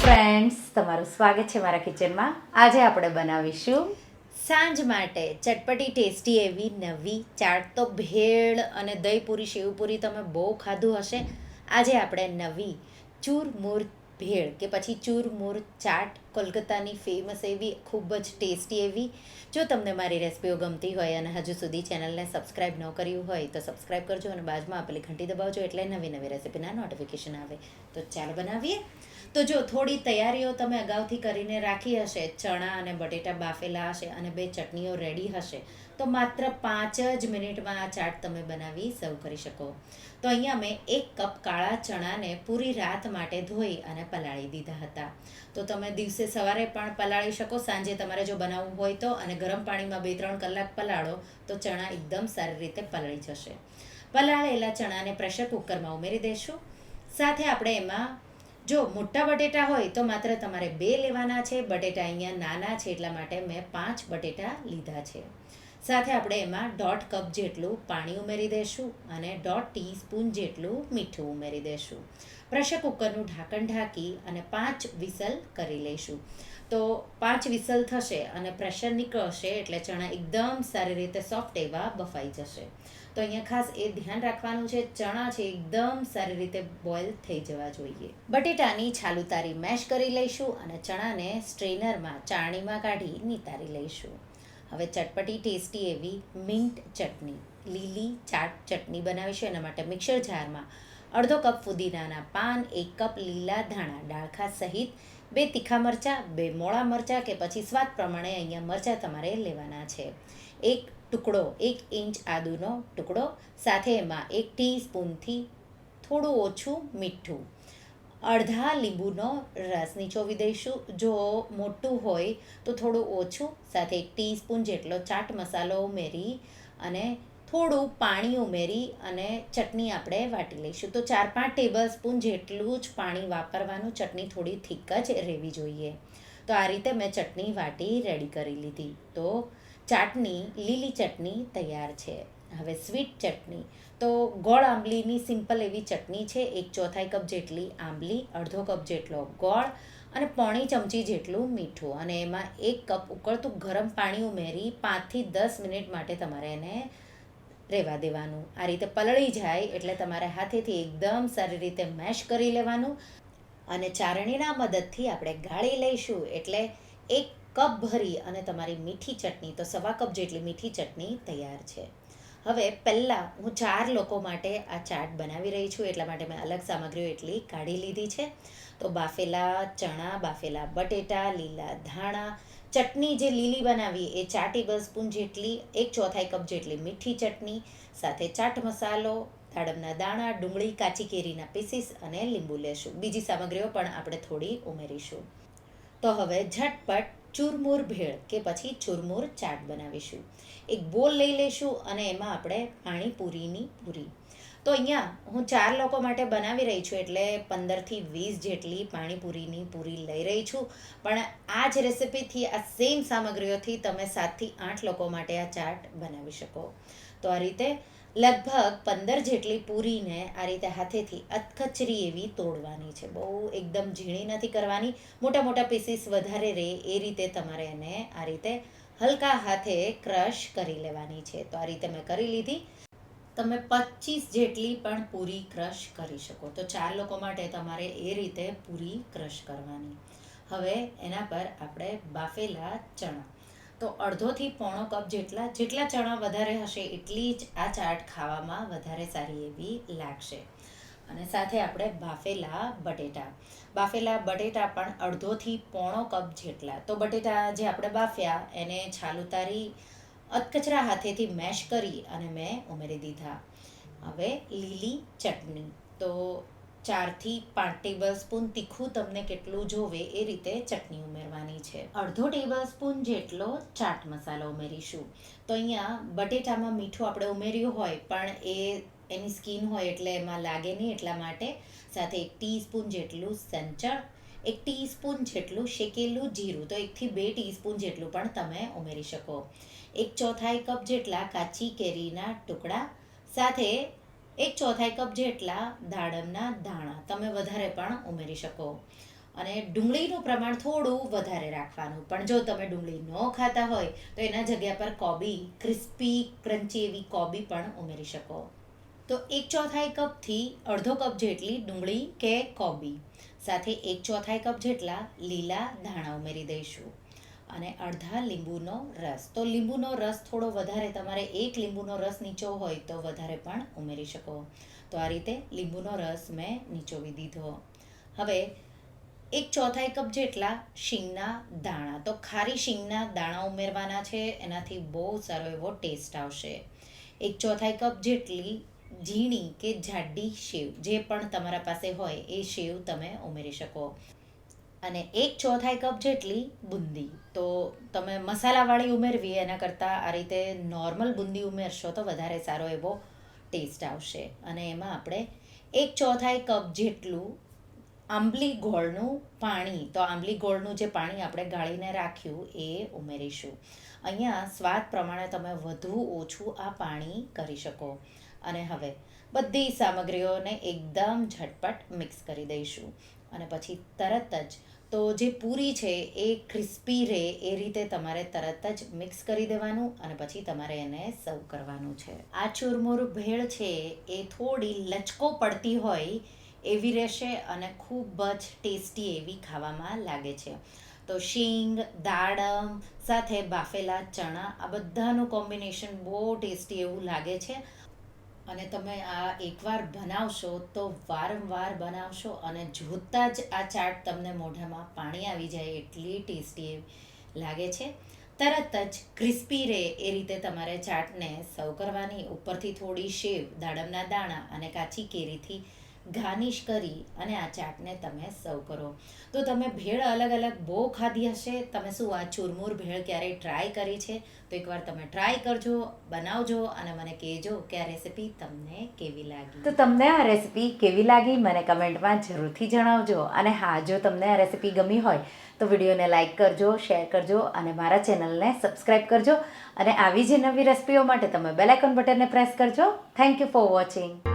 Friends તમારું સ્વાગત છે મારા કિચનમાં આજે આપણે બનાવીશું સાંજ માટે ચટપટી ટેસ્ટી એવી નવી ચાટ તો ભેળ અને દહીંપૂરી શેવપૂરી તમે બહુ ખાધું હશે. આજે આપણે નવી ચૂરમૂર ભેળ કે પછી ચૂરમૂર ચાટ, કોલકાતાની ફેમસ એવી, ખૂબ જ ટેસ્ટી એવી. જો તમને મારી રેસિપીઓ ગમતી હોય અને હજુ સુધી ચેનલને સબસ્ક્રાઇબ ન કર્યું હોય તો સબસ્ક્રાઇબ કરજો અને બાજુમાં આપેલી ઘંટી દબાવજો એટલે નવી નવી રેસિપીના નોટિફિકેશન આવે. તો ચાલો બનાવીએ. તો જો થોડી તૈયારીઓ તમે અગાઉથી કરીને રાખી હશે. ચણા અને બટેટા બાફેલા હશે અને બે ચટણીઓ રેડી હશે. તો માત્ર પાંચ જ મિનિટમાં આ ચાટ તમે બનાવી સર્વ કરી શકો. તો અહીંયા મેં એક કપ કાળા ચણાને પૂરી રાત માટે ધોઈ અને પલાળી દીધા હતા. તો તમે દિવસે સવારે પણ પલાળી શકો, સાંજે તમારે જો બનાવવું હોય તો, અને ગરમ પાણીમાં બે ત્રણ કલાક પલાળો, તો ચણા એકદમ સારી રીતે પલાળી જશે. પલાળેલા ચણાને પ્રેશર કુકરમાં ઉમેરી દઈશું સાથે આપણે એમાં જો મોટા બટેટા હોય, તો માત્ર તમારે બે લેવાના છે. બટેટા અહીંયા નાના છે, એટલા માટે મેં પાંચ બટેટા લીધા છે. સાથે આપણે એમાં દોઢ કપ જેટલું પાણી ઉમેરી દઈશું અને દોઢ ટીસ્પૂન જેટલું મીઠું ઉમેરી દઈશું પ્રેશર કુકરનું ઢાંકણ ઢાંકી અને પાંચ વિસલ કરી લઈશું. તો પાંચ વિસલ થશે અને પ્રેશર નીકળશે એટલે ચણા એકદમ સારી રીતે સોફ્ટ એવા બફાઈ જશે. તો અહીંયા ખાસ એ ધ્યાન રાખવાનું છે, ચણા છે એકદમ સારી રીતે બોઇલ થઈ જવા જોઈએ. બટેટાની છાલ ઉતારી મેશ કરી લઈશું અને ચણાને સ્ટ્રેનરમાં ચાળણીમાં કાઢી નિતારી લઈશું. હવે ચટપટી ટેસ્ટી એવી મિન્ટ ચટણી, લીલી ચાટ ચટણી બનાવીશું એના માટે મિક્સર જારમાં અડધો કપ ફુદીનાના પાન, એક કપ લીલા ધાણા, ડાળખા સહિત બે તીખા મરચાં, બે મોળા મરચાં કે પછી સ્વાદ પ્રમાણે અહીંયા મરચાં તમારે લેવાના છે. એક ટુકડો, એક ઇંચ આદુનો ટુકડો, સાથે એમાં એક ટીસ્પૂનથી થોડું ઓછું મીઠું અડધા લીંબુનો રસ નીચોવી દઈશું. જો મોટું હોય તો થોડું ઓછું, સાથે એક ટીસ્પૂન જેટલો ચાટ મસાલો ઉમેરી અને થોડું પાણી ઉમેરી અને ચટણી આપણે વાટી લઈશું. તો ચાર પાંચ ટેબલ સ્પૂન જેટલું જ પાણી વાપરવાનું. ચટણી થોડી થીક જ રહેવી જોઈએ. તો આ રીતે મેં ચટણી વાટી રેડી કરી લીધી. તો ચાટની, લીલી ચટણી તૈયાર છે. હવે સ્વીટ ચટણી. તો ગોળ આંબલીની સિમ્પલ એવી ચટણી છે, એક ચોથાઈ કપ જેટલી આંબલી, અડધો કપ જેટલો ગોળ અને પોણી ચમચી જેટલું મીઠું. અને એમાં એક કપ ઉકળતું ગરમ પાણી ઉમેરી પાંચથી દસ મિનિટ માટે તમારે એને રહેવા દેવાનું. આ રીતે પલળી જાય એટલે તમારે હાથેથી એકદમ સારી રીતે મેશ કરી લેવાનું. અને ચારણીના મદદથી આપણે ગાળી લઈશું એટલે એક કપ ભરી અને તમારી મીઠી ચટણી, તો સવા કપ જેટલી મીઠી ચટણી તૈયાર છે. હવે પહેલાં હું ચાર લોકો માટે આ ચાટ બનાવી રહી છું, એટલા માટે મેં અલગ સામગ્રીઓ એટલી કાઢી લીધી છે. તો બાફેલા ચણા, બાફેલા બટેટા, લીલા ધાણા, ચટણી જે લીલી બનાવી, એ ચાર ટેબલ સ્પૂન જેટલી, એક ચોથાઈ કપ જેટલી મીઠી ચટણી, સાથે ચાટ મસાલો, દાડમના દાણા, ડુંગળી, કાચી કેરીના પીસીસ અને લીંબુ લેશું. બીજી સામગ્રીઓ પણ આપણે થોડી ઉમેરીશું. તો હવે ઝટપટ ચૂરમૂર ભેળ કે પછી ચૂરમૂર ચાટ બનાવીશું. એક બોલ લઈ લઈશું અને એમાં આપણે પાણીપુરીની પૂરી. તો અહીંયા હું ચાર લોકો માટે બનાવી રહી છું એટલે પંદરથી વીસ જેટલી પાણીપુરીની પૂરી લઈ રહી છું. પણ આ જ રેસિપીથી, આ સેમ સામગ્રીઓથી તમે સાતથી આઠ લોકો માટે આ ચાટ બનાવી શકો. તો આ રીતે લગભગ પંદર જેટલી પૂરીને આ રીતે હાથેથી અધકચરી એવી તોડવાની છે. બહુ એકદમ ઝીણી નથી કરવાની. મોટા મોટા પીસીસ વધારે રહે એ રીતે તમારે એને આ રીતે હલકા હાથે ક્રશ કરી લેવાની છે. તો આ રીતે મેં કરી લીધી. તમે પચીસ જેટલી પણ પૂરી ક્રશ કરી શકો. તો ચાર લોકો માટે તમારે એ રીતે પૂરી ક્રશ કરવાની. હવે એના પર આપણે બાફેલા ચણા. તો અડધોથી પોણો કપ જેટલા જેટલા ચણા વધારે હશે એટલી જ આ ચાટ ખાવામાં વધારે સારી એવી લાગશે. અને સાથે આપણે બાફેલા બટેટા. બાફેલા બટેટા પણ અડધોથી પોણો કપ જેટલા. તો બટેટા જે આપણે બાફ્યા, એને છાલ ઉતારી અધકચરા હાથેથી મેશ કરી અને મેં ઉમેરી દીધા. હવે લીલી ચટણી. તો ચારથી પાંચ ટેબલ સ્પૂન તીખું તમને કેટલું જોવે એ રીતે ચટણી ઉમેરવાની છે. અડધો ટેબલ સ્પૂન જેટલો ચાટ મસાલો ઉમેરીશું. તો અહીંયા બટેટામાં મીઠું આપણે ઉમેર્યું હોય, પણ એ એની સ્કીન હોય એટલે એમાં લાગે નહીં, એટલા માટે સાથે એક ટીસ્પૂન જેટલું સંચળ, એક ટીસ્પૂન જેટલું શેકેલું જીરું, તો એકથી બે ટીસ્પૂન જેટલું પણ તમે ઉમેરી શકો. એક ચોથાઈ કપ જેટલા કાચી કેરીના ટુકડા, સાથે એક ચોથાઈ કપ જેટલા દાડમના દાણા તમે વધારે પણ ઉમેરી શકો. અને ડુંગળીનું પ્રમાણ થોડું વધારે રાખવાનું. પણ જો તમે ડુંગળી ન ખાતા હોય, તો એના જગ્યા પર કોબી, ક્રિસ્પી, ક્રન્ચી એવી કોબી પણ ઉમેરી શકો. તો એક ચોથાઈ કપથી અડધો કપ જેટલી ડુંગળી કે કોબી. સાથે એક ચોથાઈ કપ જેટલા લીલા ધાણા ઉમેરી દઈશું. અને અડધા લીંબુનો રસ. તો લીંબુનો રસ થોડો વધારે, તમારે એક લીંબુનો રસ નીચો હોય તો વધારે પણ ઉમેરી શકો. તો આ રીતે લીંબુનો રસ મેં નીચોવી દીધો. હવે એક ચોથાઈ કપ જેટલા શીંગના દાણા. તો ખારી શીંગના દાણા ઉમેરવાના છે, એનાથી બહુ સારો એવો ટેસ્ટ આવશે. એક ચોથાઈ કપ જેટલી ઝીણી કે જાડી શેવ, જે પણ તમારા પાસે હોય, એ શેવ તમે ઉમેરી શકો. અને એક ચોથાઈ કપ જેટલી બુંદી. તો તમે મસાલાવાળી ઉમેરવી, એના કરતાં આ રીતે નોર્મલ બુંદી ઉમેરશો તો વધારે સારો એવો ટેસ્ટ આવશે. અને એમાં આપણે એક ચોથાઈ કપ જેટલું આંબલી ગોળનું પાણી, તો આંબલી ગોળનું જે પાણી આપણે ગાળીને રાખ્યું એ ઉમેરીશું. અહીંયા સ્વાદ પ્રમાણે તમે વધુ ઓછું આ પાણી કરી શકો. અને હવે બધી સામગ્રીઓને એકદમ ઝટપટ મિક્સ કરી દઈશું. અને પછી તરત જ, તો જે પૂરી છે એ ક્રિસ્પી રહે એ રીતે તમારે તરત જ મિક્સ કરી દેવાનું અને પછી તમારે એને સર્વ કરવાનું છે. આ ચુરમુર ભેળ છે એ થોડી લચકો પડતી હોય એવી રહેશે અને ખૂબ જ ટેસ્ટી એવી ખાવામાં લાગે છે. તો શીંગ, દાડમ, સાથે બાફેલા ચણા, આ બધાનું કોમ્બિનેશન બહુ ટેસ્ટી એવું લાગે છે અને તમે આ એકવાર બનાવશો તો વારંવાર બનાવશો અને જોતાં જ આ ચાટ તમને મોઢામાં પાણી આવી જાય એટલી ટેસ્ટી લાગે છે. તરત જ ક્રિસ્પી રહે એ રીતે તમારે ચાટને સર્વ કરવાની. ઉપરથી થોડી શેવ, દાડમના દાણા અને કાચી કેરીથી ગાર્નિશ કરી અને આ ચાટને તમે સર્વ કરો. તો તમે ભેળ અલગ અલગ બહુ ખાધી હશે. તમે શું આ ચુરમુર ભેળ ક્યારેય ટ્રાય કરી છે? તો એકવાર તમે ટ્રાય કરજો, બનાવજો અને મને કહેજો કે આ રેસીપી તમને કેવી લાગી. તો તમને આ રેસીપી કેવી લાગી મને કમેન્ટમાં જરૂરથી જણાવજો. અને હા, જો તમને આ રેસીપી ગમી હોય તો વિડીયોને લાઇક કરજો શેર કરજો અને મારા ચેનલને સબસ્ક્રાઈબ કરજો. અને આવી જ નવી રેસીપીઓ માટે તમે બેલાઇકન બટનને પ્રેસ કરજો. Thank you for watching